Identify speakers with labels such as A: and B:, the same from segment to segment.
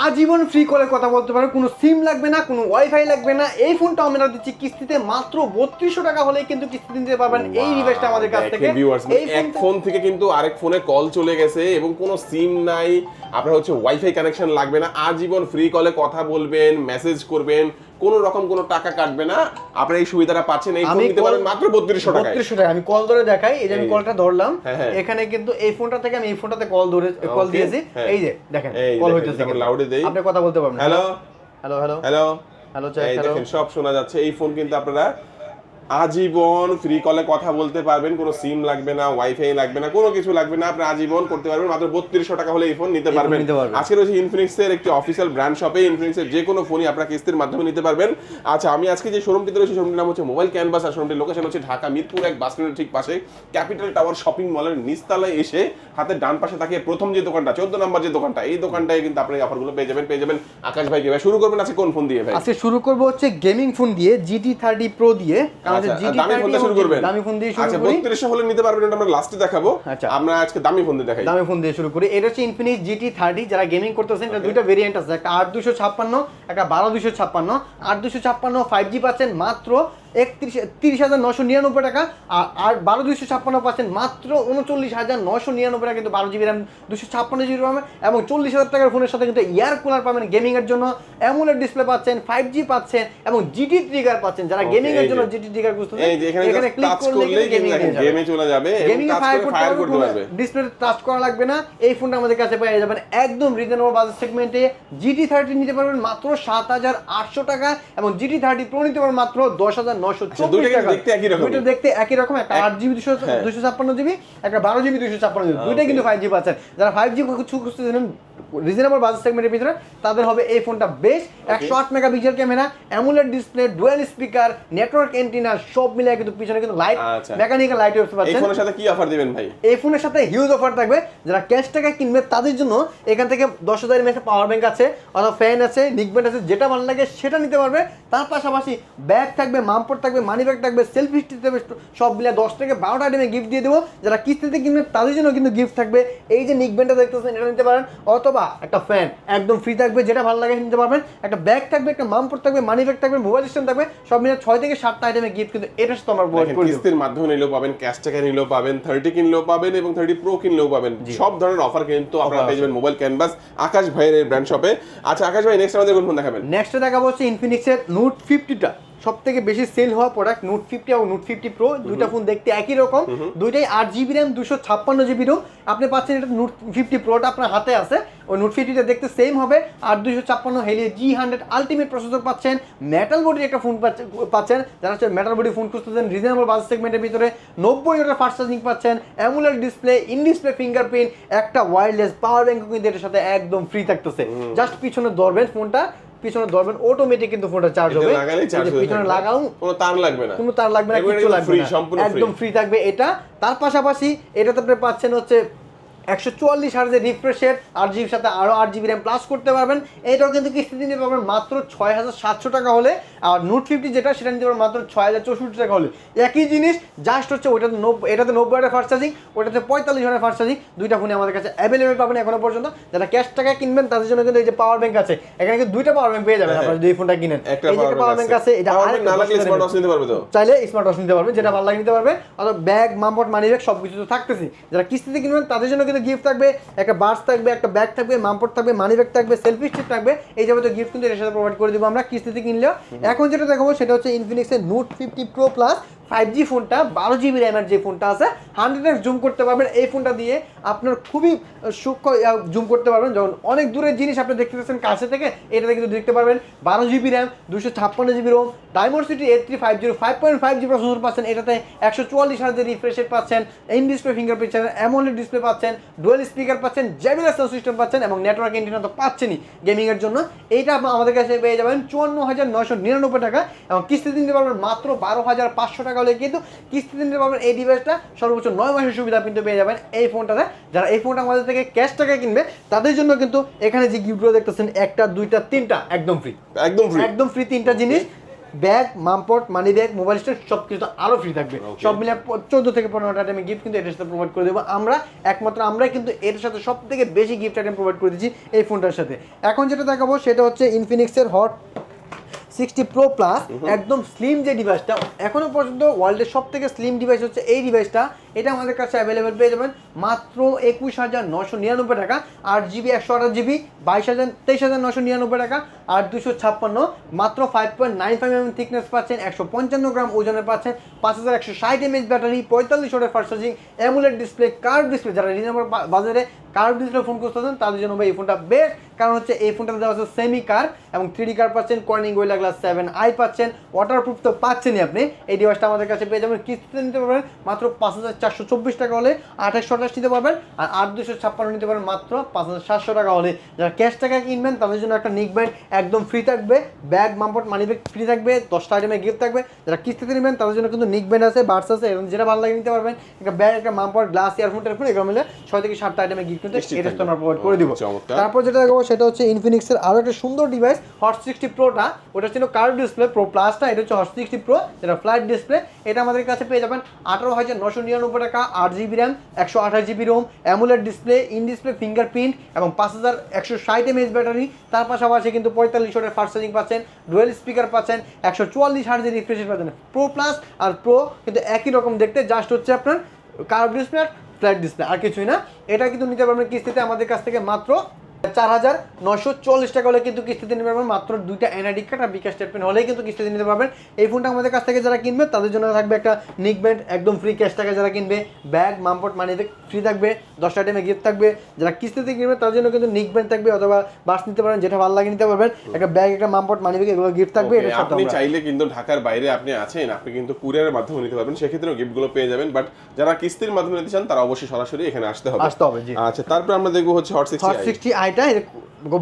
A: আজীবন ফ্রি কলে কথা বলতে পারো। কোনো সিম লাগবে না কোনো ওয়াইফাই লাগবে না। এই ফোনটা আমরা দিচ্ছি কিস্তিতে মাত্র বত্রিশশো টাকা হলেই কিন্তু কিস্তি দিতে পারবেন। এই ডিভাইসটা আমাদের কাছ থেকে। এই
B: এক ফোন থেকে কিন্তু আরেক ফোনে কল চলে গেছে এবং কোনো সিম নাই। আপনার হচ্ছে ওয়াইফাই কানেকশন লাগবে না। আজীবন ফ্রি কলে কথা বলবেন মেসেজ করবেন। কোনো রকম কোনো টাকা কাটবে না। আপনারা এই সুবিধাটা পাচ্ছেন এই ফোন নিতে পারেন মাত্র 3200 টাকা
A: 3200 টাকা আমি কল ধরে দেখাই এই যে আমি কলটা ধরলাম
B: হ্যাঁ, হ্যাঁ।
A: এখানে কিন্তু এই ফোনটা থেকে আমি এই ফোনটাতে কল ধরে কল দিয়েছি।
B: হ্যাঁ।
A: এই যে দেখেন কল হইতেছে
B: লাউডে দেই।
A: আপনি কথা বলতে পারবেন
B: hello
A: hello hello
B: hello
A: hello check
B: এই
A: হ্যালো
B: দেখেন সব শোনা যাচ্ছে। এই ফোন কিন্তু আপনারা আজীবন ফ্রি কলে কথা বলতে পারবেন কোনো সিম লাগবে না ওয়াইফাই লাগবে না কোনো কিছু লাগবে না আপনি আজীবন করতে পারবেন মাত্র বত্রিশশো টাকা হলে এই ফোন নিতে পারবেন। আজকে রয়েছে ইনফিনিক্স এর একটি অফিসিয়াল ব্র্যান্ড শপে ইনফিনিক্স এর যে কোনো ফোনই আপনারা কিস্তির মাধ্যমে নিতে পারবেন। আচ্ছা আমি আজকে যে শোরুমটিতে রয়েছে শোরুমটির নাম হচ্ছে মোবাইল ক্যানভাস আর শোরুমটির লোকেশন হচ্ছে ঢাকা মিরপুর এক বাস ঠিক পাশে। ক্যাপিটাল টাওয়ার শপিং মলের নিচতলায় এসে হাতের ডান পাশে থাকে প্রথম যে দোকানটা চোদ্দ নম্বর যে দোকানটা এই দোকানটায় কিন্তু আপনি অফারগুলো পেয়ে যাবেন পেয়ে যাবেন আকাশ ভাই ভাই শুরু করবেন আজকে কোন ফোন দিয়ে ভাই?
A: আজকে শুরু করব হচ্ছে গেমিং ফোন দিয়ে জিটি থার্টি প্রো দিয়ে। আমাদের
B: আচ্ছা,
A: জিটি
B: দামি ফোন দিয়ে শুরু করবেন।
A: দামি ফোন দিয়ে শুরু
B: আচ্ছা হলে নিতে পারবেন এটা আমরা লাস্টে দেখাবো।
A: আচ্ছা।
B: আমরা আজকে দামি ফোন দিয়ে দেখাই।
A: দামি ফোন দিয়ে শুরু করি। এটা হচ্ছে ইনফিনিক্স জিটি থার্টি যারা গেমিং করতেছেন এটা দুইটা ভেরিয়েন্ট আছে। একটা আট দুশো ছাপ্পান্ন একটা পাচ্ছেন মাত্র একত্রিশ তিরিশ হাজার নশো নিরানব্বই টাকা আর আর বারো দুশো ছাপ্পান্ন পাচ্ছেন মাত্র উনচল্লিশ হাজার নশো নিরানব্বই টাকা কিন্তু বারো জিবি র্যাম দুশো ছাপ্পান্ন জিবি পাবেন এবং চল্লিশ হাজার টাকার ফোনের সাথে কিন্তু এয়ার কুলার পাবেন গেমিংয়ের জন্য। অ্যামুলেট ডিসপ্লে পাচ্ছেন ফাইভ জি পাচ্ছেন এবং জিটি ট্রিগার পাচ্ছেন। যারা গেমিংয়ের জন্য। জিটি ট্রিগার বুঝতে
B: এখানে
A: ক্লিক করলে গেমিং
B: গেমে চলে যাবে
A: গেমিং এ ফায়ার
B: করে
A: করতে পারবে। ডিসপ্লে টাচ করা লাগবে না। এই ফোনটা আমাদের কাছে পেয়ে যাবেন একদম রিজনেবল বাজেট সেগমেন্টে জিটি থার্টি নিতে পারবেন মাত্র সাত হাজার আটশো টাকা এবং জিটি থার্টি প্রো নিতে পারবেন মাত্র দশ হাজার নশো
B: আচ্ছা, দেখতে একই
A: রকম। একটা আট জিবি দুশো
B: হ্যাঁ।
A: দুশো ছাপ্পান্ন জিবি একটা বারো জিবি দুশো ছাপ্পান্ন জিবি। দুইটাই কিন্তু ফাইভ জি পাচ্ছেন। যারা ফাইভ জি কিছু খুঁজতেছিলেন রিজনেবল বাজেট সেগমেন্টের ভিতরে তাদের হবে এই ফোনটা বেশ। একশো আট camera AMOLED display dual speaker network antenna সব মিলে কিন্তু পিছনে কিন্তু লাইট। মেকানিক্যাল লাইট
B: এই
A: পাচ্ছেন
B: ফোনের সাথে কি অফার দিবেন ভাই?
A: এই ফোনের সাথে হিউজ অফার থাকবে। যারা ক্যাশ টাকা কিনবে তাদের জন্য এখান থেকে দশ হাজার এমএস পাওয়ার ব্যাংক আছে অথবা ফ্যান আছে নিকব্যান্ড আছে যেটা ভালো লাগে সেটা নিতে পারবে। তার পাশাপাশি ব্যাগ থাকবে মামপট থাকবে মানি ব্যাগ থাকবে সেলফি স্টিক থাকবে সব মিলে দশ থেকে বারোটা আইটেমে গিফট দিয়ে দেবো। যারা কিস্তিতে কিনবে তাদের জন্য কিন্তু গিফট থাকবে। এই যে নিকব্যান্ডটা দেখতেছেন এটা নিতে পারেন। অথবা একটা ফ্যান একদম ফ্রি থাকবে যেটা ভালো লাগে নিতে পারবেন। একটা ব্যাগ থাকবে একটা মামপট থাকবে মানি ব্যাগ থাকবে মোবাইল স্ট্যান্ড থাকবে সব মিলে ছয় থেকে সাতটা আইটেমে গিফট কিন্তু এটার সাথে আমরা।
B: কিস্তির মাধ্যমে নিলেও পাবেন ক্যাশ টাকা নিলেও পাবেন থার্টি কিনলেও পাবেন এবং থার্টি প্রো কিনলেও পাবেন। সব ধরনের অফার কিন্তু আপনারা পেয়ে যাবেন মোবাইল ক্যানভাস আকাশ ভাইয়ের ব্র্যান্ড শপে আচ্ছা আকাশ ভাই নেক্সট আমাদের কোন ফোন দেখাবেন
A: নেক্সটে দেখাবো হচ্ছে ইনফিনিক্সের নোট ফিফটিটা সব থেকে বেশি সেল হওয়া প্রোডাক্ট নোট ফিফটি এবং নোট ফিফটি প্রো দুইটা ফোন দেখতে একই রকম। দুইটাই আট জিবি র্যাম দুশো ছাপ্পান্ন জিবি রোম আপনি পাচ্ছেন এটা নোট ফিফটি প্রোটা আপনার হাতে আছে। ওই নোট ফিফটিটা দেখতে সেম হবে। আর দুশো ছাপ্পান্ন Helio G hundred ultimate processor পাচ্ছেন। মেটাল বডির একটা ফোন পাচ্ছেন। যারা হচ্ছে মেটাল বডি ফোন খুঁজতেছেন রিজনেবল বাজেট সেগমেন্টের ভিতরে নব্বই ওটার ফাস্ট চার্জিং পাচ্ছেন। AMOLED display in display fingerprint একটা ওয়্যারলেস পাওয়ার ব্যাংক কিন্তু এটার সাথে একদম ফ্রি থাকতেছে। জাস্ট পিছনে ধরবেন ফোনটা পিছনে ধরবেন অটোমেটিক কিন্তু ফোনটা চার্জ হবে। পিছনে লাগাও
B: কোনো তার লাগবে না।
A: কোনো তার লাগবে না কিছু লাগবে না।
B: সম্পূর্ণ
A: একদম ফ্রি থাকবে এটা। তার পাশাপাশি এটাতে আপনি পাচ্ছেন হচ্ছে একশো চুয়াল্লিশ হার্জের রিফ্রেশের আট জিবির সাথে আরও আট জিবি র্যাম প্লাস করতে পারবেন। এটাও কিন্তু কিস্তি নিতে পারবেন মাত্র ছয় হাজার সাতশো টাকা হলে। আর নোট ফিফটি যেটা সেটা নিতে পারবেন মাত্র ছয় হাজার চৌষট্টি টাকা হলে। একই জিনিস জাস্ট হচ্ছে ওইটাতে নব্বই এটাতে নব্বই হাজার ফার্স্ট চার্জিং ওটাতে পঁয়তাল্লিশ হাজার ফার্স্ট চার্জিং দুইটা ফোনে আমাদের কাছে অ্যাভেলেবেল পাবেন এখনও পর্যন্ত। যারা ক্যাশ টাকা কিনবেন তাদের জন্য কিন্তু এই যে পাওয়ার ব্যাংক আছে এখানে কিন্তু দুইটা পাওয়ার ব্যাংক পেয়ে যাবেন। আপনারা যদি এই ফোনটা কিনেন। এই যে পাওয়ার ব্যাংক আছে। এটা
B: Power না লাগলে স্মার্ট ওয়াচ নিতে পারবে তো?
A: চাইলে স্মার্ট ওয়াচ নিতে পারবেন যেটা ভালো লাগে নিতে পারবে। অথবা ব্যাগ মামপট মানি ব্যাগ সব কিছু তো থাকতেছি। যারা কিস্তিতে কিনবেন তাদের জন্য কিন্তু গিফট থাকবে একটা বার্স থাকবে একটা ব্যাগ থাকবে মামপট থাকবে মানি ব্যাগ থাকবে সেলফি স্টিক থাকবে এই যাবতীয় গিফট কিন্তু এর সাথে প্রোভাইড করে দেবো আমরা কিস্তিতে কিনলেও। এখন যেটা দেখাবো সেটা হচ্ছে ইনফিনিক্সের note fifty pro plus five G ফোনটা, বারো জিবি র্যামের যে ফোনটা আছে হান্ড্রেড এক্স জুম করতে পারবেন। এই ফোনটা দিয়ে আপনার খুবই সূক্ষ্ম জুম করতে পারবেন। যখন অনেক দূরের জিনিস আপনি দেখতে পাচ্ছেন কাছে থেকে, এটাতে কিন্তু দেখতে পারবেন বারো জিবি র্যাম দুশো ছাপ্পান্ন GB ROM Dimensity eight three five zero five point five G processor পাচ্ছেন এটাতে, একশো চুয়াল্লিশ হাজার রিফ্রেশ রেট পাচ্ছেন in display fingerprint AMOLED display পাচ্ছেন ডুয়েল স্পিকার পাচ্ছেন জ্যাবিলার সাউন্ড সিস্টেম পাচ্ছেন এবং নেটওয়ার্ক এন্টিনা তো পাচ্ছেনই গেমিংয়ের জন্য। এইটা আমাদের কাছে পেয়ে যাবেন চুয়ান্ন হাজার নশো নিরানব্বই টাকা এবং কিস্তি দিতে পারবেন মাত্র বারো হাজার পাঁচশো টাকা হলে কিন্তু কিস্তি দিতে পারবেন এই ডিভাইসটা সর্বোচ্চ নয় মাসের সুবিধা কিন্তু পেয়ে যাবেন এই ফোনটাতে যারা এই ফোনটা আমাদের থেকে ক্যাশ টাকা কিনবে তাদের জন্য কিন্তু এখানে যে গিফটগুলো দেখতেছেন একটা দুইটা তিনটা একদম ফ্রি
B: একদম ফ্রি
A: একদম ফ্রি তিনটা জিনিস। ব্যাগ মামপট মানি ব্যাগ মোবাইল স্ট্যান্ড সব কিছু আরও ফ্রি থাকবে সব মিলে চোদ্দ থেকে পনেরোটা আইটেমে গিফট কিন্তু এটার সাথে প্রোভাইড করে দেবো। আমরা একমাত্র আমরাই কিন্তু এর সাথে সব থেকে বেশি গিফট আইটেম প্রোভাইড করে দিচ্ছি এই ফোনটার সাথে। এখন যেটা দেখাবো সেটা হচ্ছে ইনফিনিক্সের হট সিক্সটি প্রো প্লাস একদম স্লিম যে ডিভাইসটা এখনও পর্যন্ত ওয়ার্ল্ডের সব থেকে স্লিম ডিভাইস হচ্ছে এই ডিভাইসটা এটা আমাদের কাছে অ্যাভেলেবেল পেয়ে যাবেন। মাত্র একুশ হাজার নশো নিরানব্বই টাকা, আট জিবি একশো আঠাশ জিবি বাইশ হাজার, তেইশ হাজার নশো নিরানব্বই টাকা, আর দুশো ছাপ্পান্ন, মাত্র five point nine five M thickness পাচ্ছেন, একশো পঞ্চান্ন গ্রাম ওজনে পাচ্ছেন, পাঁচ হাজার একশো ষাট এমএচ ব্যাটারি পঁয়তাল্লিশ ওয়াটের fast charging AMOLED display curve display যারা রিজনেবল বাজারে কার্ভ ডিসপ্লে ফোন করতে খুঁজতেছেন তাদের জন্য এই ফোনটা বেস্ট কারণ হচ্ছে এই ফোনটাতে দেওয়া আছে সেমি কার এবং থ্রি কার পাচ্ছেন Corning Gorilla glass seven I পাচ্ছেন ওয়াটারপ্রুফ তো পাচ্ছেনই আপনি। এই ডিভাইসটা আমাদের কাছে পেয়ে যাবেন, কিস্তিতে নিতে পারবেন, মাত্র পাঁচ হাজার চারশো চব্বিশ টাকা হলে আঠাশশো আঠাশ নিতে পারবেন আর আট দুশো ছাপ্পান্ন নিতে পারবেন মাত্র পাঁচ হাজার সাতশো টাকা হলে। যারা ক্যাশ টাকা কিনবেন তাদের জন্য একটা নিক ব্যান্ড একদম ফ্রি থাকবে ব্যাগ মাম্পট মানি ব্যাগ ফ্রি থাকবে দশটা আইটেমে গিফট থাকবে। যারা কিস্তিতে নেবেন তাদের জন্য কিন্তু নিক ব্যান্ড আছে বার্স আছে এবং যেটা ভালো লাগে নিতে পারবেন একটা ব্যাগ একটা মাম্পট গ্লাস ইয়ারফোন টেরফোন এগুলো মিলে ছয় থেকে সাতটা আইটেমে গিফট কিন্তু এটা
B: থাকবে।
A: আমরা প্রোভাইড করে দিব। তারপর যেটা দেখাবো সেটা হচ্ছে ইনফিনিক্সের আরও একটা সুন্দর ডিভাইস হট সিক্সটি প্রোটা ওটা ছিল কার্ভ ডিসপ্লে প্রো প্লাসটা এটা হচ্ছে হট সিক্সটি প্রো যেটা ফ্ল্যাট ডিসপ্লে এটা আমাদের কাছে পেয়ে যাবেন আঠারো হাজার নশো নিরানব্বই টাকা, আট জিবি র্যাম একশো আঠাশ GB ROM AMOLED display in display fingerprint এবং পাঁচ হাজার একশো ষাট এমএস ব্যাটারি তার পাশাপাশি কিন্তু পঁয়তাল্লিশ ওয়াটের ফার্স্ট চার্জিং পাচ্ছেন ডুয়েল স্পিকার পাচ্ছেন, একশো চুয়াল্লিশ হার্জের রিফ্রেশ পাচ্ছেন। প্রো প্লাস আর প্রো কিন্তু একই রকম দেখতে জাস্ট হচ্ছে আপনার কার্ভ ডিসপ্লে ফ্ল্যাট ডিসপ্লে আর কিছুই না। এটা কিন্তু নিতে পারবেন কিস্তিতে আমাদের কাছ থেকে মাত্র চার হাজার নশো চল্লিশ টাকা হলে কিন্তু কিস্তিতে নিতে পারবেন। মাত্র দুইটা এনআইডি কার্ড আর বিকাশ স্টেটমেন্ট হলেই কিন্তু কিস্তিতে নিতে পারবেন। এই ফোনটা আমাদের কাছ থেকে যারা কিনবে, তাদের জন্য থাকবে একটা নিক একদম ফ্রি ক্যাশ টাকা যারা কিনবে। ব্যাগ মামপট মানি ফ্রি থাকবে দশটা টাইমে গিফট থাকবে যারা কিস্তিতে কিনবে তার জন্য কিন্তু নিক ব্যান্ড থাকবে অথবা বাস নিতে পারেন যেটা ভালো লাগে নিতে পারবেন। একটা ব্যাগ একটা মামপট মানি এগুলো গিফট থাকবে সাথে
B: আপনি চাইলে কিন্তু ঢাকার বাইরে আপনি আছেন আপনি কিন্তু কুরিয়ারের মাধ্যমে নিতে পারবেন সেক্ষেত্রেও গিফটগুলো পেয়ে যাবেন। বাট যারা কিস্তির মাধ্যমে নিতে চান তারা অবশ্যই সরাসরি এখানে আসতে হবে।
A: আসতে হবে, জি।
B: আচ্ছা তারপর আমরা দেখব হচ্ছে হট
A: হট
B: সিক্সটি
A: সিক্সটি আইটা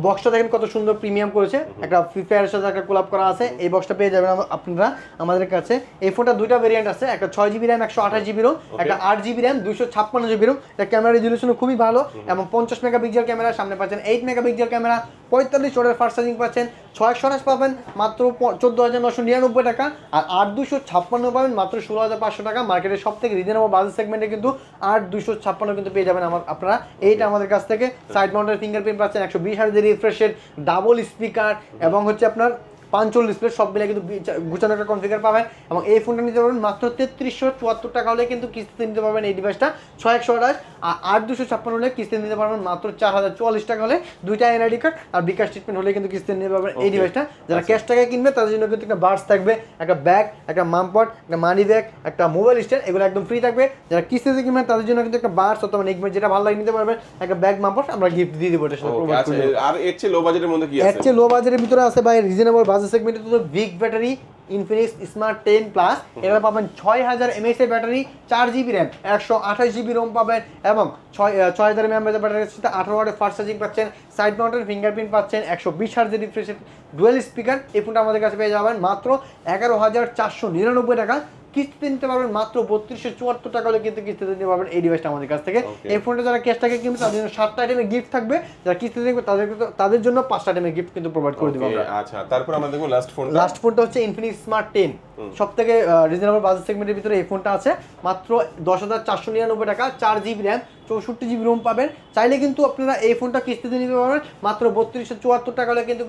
A: বক্সটা দেখেন কত সুন্দর প্রিমিয়াম করেছে। একটা ফ্রি ফায়ারের সাথে একটা কোলাপ করা আছে এই বক্সটা পেয়ে যাবেন আপনারা আমাদের কাছে। এই ফোনটা দুইটা ভেরিয়েন্ট আছে একটা ছয় জিবি র্যাম একশো আঠাশ জিবি রোম একটা আট জিবি র্যাম দুশো ছাপ্পান্ন জিবি রোম এটা ক্যামেরা রেজলিউশন খুবই ভালো এবং পঞ্চাশ মেগাপিক্সেল ক্যামেরা সামনে পাচ্ছেন এইট মেগাপিক্সেল ক্যামেরা পঁয়তাল্লিশ ওয়াটের ফার্স্ট চার্জিং পাচ্ছেন ছয় একশো পাবেন মাত্র চোদ্দ হাজার নশো নিরানব্বই টাকা। আর আট দুশো ছাপ্পান্ন পাবেন মাত্র ষোলো হাজার পাঁচশো টাকা। মার্কেটের সব থেকে রিজনেবল বাজেট সেগমেন্টে কিন্তু আট দুশো ছাপ্পান্ন কিন্তু পেয়ে যাবেন আমার আপনারা। এইটা আমাদের কাছ থেকে। সাইড মাউন্টের ফিঙ্গারপ্রিন্ট পাচ্ছেন একশো বিশ হাজার রিফ্রেশের ডাবল স্পিকার এবং হচ্ছে আপনার পাঞ্চল ডিসপ্লে সব মিলে কিন্তু গুছানো একটা কনফিগার পাবেন। এবং এই ফোনটা নিতে পারবেন মাত্র তেত্রিশশো চুয়াত্তর টাকা হলে কিন্তু কিস্তিতে নিতে পারবেন এই ডিভাইসটা ছয় একশো আঠাশ আর আট দুশো ছাপ্পান্ন হলে কিস্তিতে নিতে পারবেন মাত্র চার হাজার চুয়াল্লিশ টাকা হলে। দুইটা এনআইডি কার্ড আর বিকাশ ট্রিটমেন্ট হলে কিন্তু কিস্তিতে নিতে পারবেন এই. ডিভাইসটা যারা ক্যাশ টাকায় কিনবে তাদের জন্য কিন্তু একটা বার্স থাকবে একটা ব্যাগ একটা মামপট একটা মানি ব্যাগ একটা মোবাইল স্ট্যান্ড এগুলো একদম ফ্রি থাকবে। যারা কিস্তিতে কিনবেন তাদের জন্য কিন্তু একটা বার্স অথবা নেকমেট যেটা ভালো লাগে নিতে পারবেন একটা ব্যাগ মামপট আমরা গিফট দিয়ে দেবো provide
B: আচ্ছা। আর এর চেয়ে লো বাজেটের মধ্যে কি আছে?
A: এর চেয়ে লো বাজারের ভিতরে আছে ভাই রিজনেবল বাজেট সেগমেন্টে তো big battery Infinix smart ten plus এবার পাবেন ছয় হাজার এমএস এর ব্যাটারি চার জিবি র্যাম একশো আঠাশ জিবি রোম পাবেন এবং ছয় ছয় হাজার এমএস ব্যাটারি সাথে আঠারো ওয়াটের ফাস্ট চার্জিং পাচ্ছেন সাইড মাউন্টের ফিঙ্গারপ্রিন্ট পাচ্ছেন একশো বিশ হাজার রিফ্রেশ ডুয়েল স্পিকার এই ফোনটা আমাদের কাছে পেয়ে যাবেন মাত্র এগারো হাজার চারশো নিরানব্বই টাকা। কিস্তিতে নিতে পারবেন মাত্র বত্রিশশো চুয়াত্তর টাকা হলে কিন্তু কিস্তিতে নিতে পারবেন এই ডিভাইসটা আমাদের কাছ থেকে. এই ফোনটা যারা ক্যাশ টাকা কিনবে তাদের জন্য সাতটা আইটেমের গিফট থাকবে। যারা কিস্তিতে দেখবে তাদের তাদের জন্য পাঁচটা আইটেমের গিফট কিন্তু প্রোভাইড করে দেবো
B: আচ্ছা তারপর আমরা দেখব লাস্ট ফোন
A: লাস্ট ফোনটা হচ্ছে ইনফিনিক্স স্মার্ট টেন সব থেকে রিজনেবল বাজেট সেগমেন্টের ভিতরে এই ফোনটা আছে। মাত্র দশ হাজার চারশো নিরানব্বই টাকা চার জিবি র্যাম চৌষট্টি জিবি রোম পাবেন। চাইলে কিন্তু আপনারা এই ফোনটা কিস্তিতে নিতে পারবেন। মাত্র বত্রিশশো চুয়াত্তর টাকা হলে কিন্তু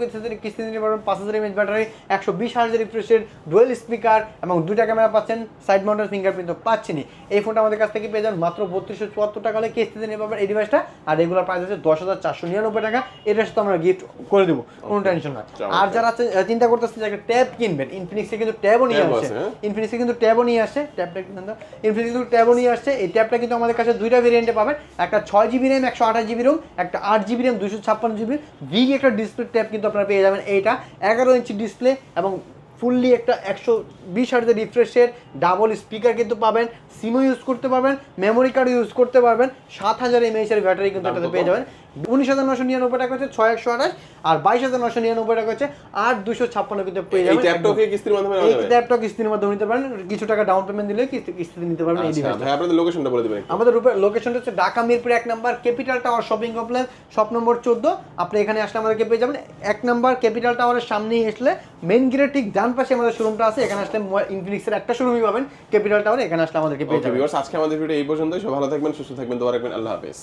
A: কিস্তিতে নিতে পারবেন। পাঁচ হাজার এমএচ ব্যাটারি একশো বিশ হাজার রিফ্রেশের ডুয়েল স্পিকার এবং দুইটা ক্যামেরা পাচ্ছেন। সাইড মাউন্টের ফিঙ্গারপ্রিন্ট তো পাচ্ছেনি এই ফোনটা আমাদের কাছ থেকে পেয়ে যান মাত্র বত্রিশশো চুয়াত্তর টাকা হলে কিস্তিতে নিতে পারবেন এই ডিভাইসটা আর রেগুলার প্রাইস আছে দশ হাজার চারশো নিরানব্বই টাকা। এটার সাথে আমরা গিফট করে দেবো। কোনো টেনশন না আর যারা চিন্তা করতেছেন যে একটা ট্যাব কিনবেন ইনফিনিক্সে কিন্তু ট্যাবও নিয়ে ইনফিনিক্সে কিন্তু ট্যাবও নিয়ে ট্যাবটা ইনফিনিক্স কিন্তু ট্যাবও নিয়ে আসছে এই ট্যাবটা কিন্তু আমাদের কাছে দুইটা ভেরিয়েন্টে পাবেন। একটা ছয় জিবি র্যাম একশো আঠাশ জিবি রোম একটা আট জিবি র্যাম দুশো ছাপ্পান্ন জিবি একটা ডিসপ্লে ট্যাব কিন্তু আপনারা পেয়ে যাবেন। এইটা এগারো ইঞ্চি ডিসপ্লে এবং ফুললি একটা একশো বিশ হাজার রিফ্রেশের ডাবল স্পিকার কিন্তু পাবেন সিমও ইউজ করতে পারবেন মেমোরি কার্ড ইউজ করতে পারবেন সাত হাজার এমএএচ এর ব্যাটারি কিন্তু এটাতে পেয়ে যাবেন। উনিশ হাজার নশো নিরানব্বই টাকা হচ্ছে ছয় একশো আঠাশ আর বাইশ হাজার নশো নিরানব্বই টাকা হচ্ছে আট দুশো ছাপ্পান্ন কিন্তু পেয়ে যাবেন।
B: কিস্তির মাধ্যমে
A: এই
B: যাবে?
A: কিস্তির মাধ্যমে নিতে পারেন কিছু টাকা ডাউন পেমেন্ট দিলে কিস্তিতে নিতে পারবেন এই
B: আচ্ছা ভাই আপনাদের লোকেশনটা বলে দিবেন।
A: আমাদের লোকেশনটা হচ্ছে ঢাকা মিরপুর এক number capital tower shopping complex shop নম্বর চোদ্দ। আপনি এখানে আসলে আমাদেরকে পেয়ে যাবেন। এক নাম্বার ক্যাপিটাল টাওয়ারের সামনেই আসলে মেন গেটের ঠিক ডান পাশে আমাদের শোরুমটা আছে। এখানে আসলে ইনফিনিক্সের একটা শোরুমই পাবেন। ক্যাপিটাল টাওয়ার এখানে আসলে আমাদেরকে পেয়ে যাবেন।
B: আজকে আমাদের ভিডিও এই পর্যন্তই। সব ভালো থাকবেন সুস্থ থাকবেন দোয়া রাখবেন। আল্লাহ হাফেজ।